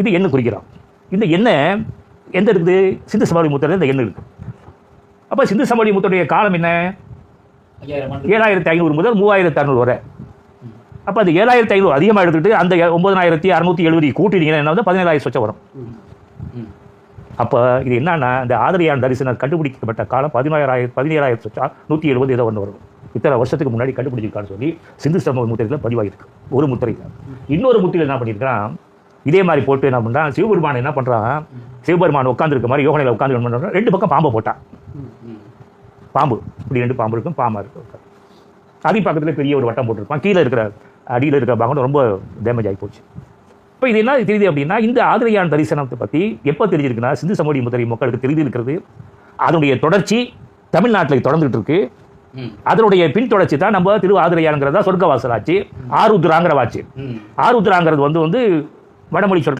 இது எண்ணெய் குறிக்கிறோம் இந்த எண்ணெய் எந்த இருக்குது சிந்து சமாதி மூத்தரில் இந்த எண்ணெய் இருக்குது அப்போ சிந்து சமாதி மூத்தருடைய காலம் என்ன? ஏழாயிரத்தி ஐநூறு முதல் மூவாயிரத்தி அறநூறு வரை. அப்போ அது ஏழாயிரத்தி ஐநூறு அதிகமாக எடுத்துக்கிட்டு அந்த ஒன்பதாயிரத்தி அறுநூத்தி எழுபது கூட்டினீங்கன்னா என்ன வந்து பதினேழாயிரம் சொச்சம் வரும். அப்போ இது என்னன்னா இந்த ஆதரியான் தரிசனம் கண்டுபிடிக்கப்பட்ட காலம் பதினாயிரம் பதினேழாயிரத்தி சொச்சா நூற்றி எழுபது ஏதோ ஒன்று வரும். இத்தனை வருஷத்துக்கு முன்னாடி கண்டுபிடிச்சிருக்கான்னு சொல்லி சிந்து சமூக முத்திரையில் பதிவாயிருக்கு. ஒரு முத்திரை இன்னொரு முத்திரையில் என்ன பண்ணியிருக்கான் இதே மாதிரி போட்டு என்ன பண்ணுறான் சிவபெருமான் என்ன பண்ணுறான் சிவபெருமான் உட்காந்துருக்க மாதிரி யோகனையில் உட்காந்து என்ன பண்ணுறான் ரெண்டு பக்கம் பாம்பை போட்டான். பாம்பு. இப்படி ரெண்டு பாம்பு இருக்கும் பாம்பா இருக்கும். அடி பக்கத்தில் பெரிய ஒரு வட்டம் போட்டிருப்பான். கீழே இருக்கிற அடியில் இருக்கிற பாகம் ரொம்ப டேமேஜ் ஆகி போச்சு. இப்போ இது என்ன தெரியுது அப்படின்னா இந்த ஆதிரையான் தரிசனத்தை பற்றி எப்போ தெரிஞ்சிருக்குன்னா சிந்து சமூக முத்திரை மக்களுக்கு தெரிந்து இருக்கிறது. அதனுடைய தொடர்ச்சி தமிழ்நாட்டில் தொடர்ந்துட்டு இருக்கு. அதனுடைய பின் தொடர்ச்சி தான் நம்ம திரு ஆதிரையான்கிறதா சொர்க்கவாசல் ஆச்சு. ஆருத்ராங்கிற ஆச்சு ம். ஆருத்ராங்கிறது வந்து வந்து வடமொழி சொல்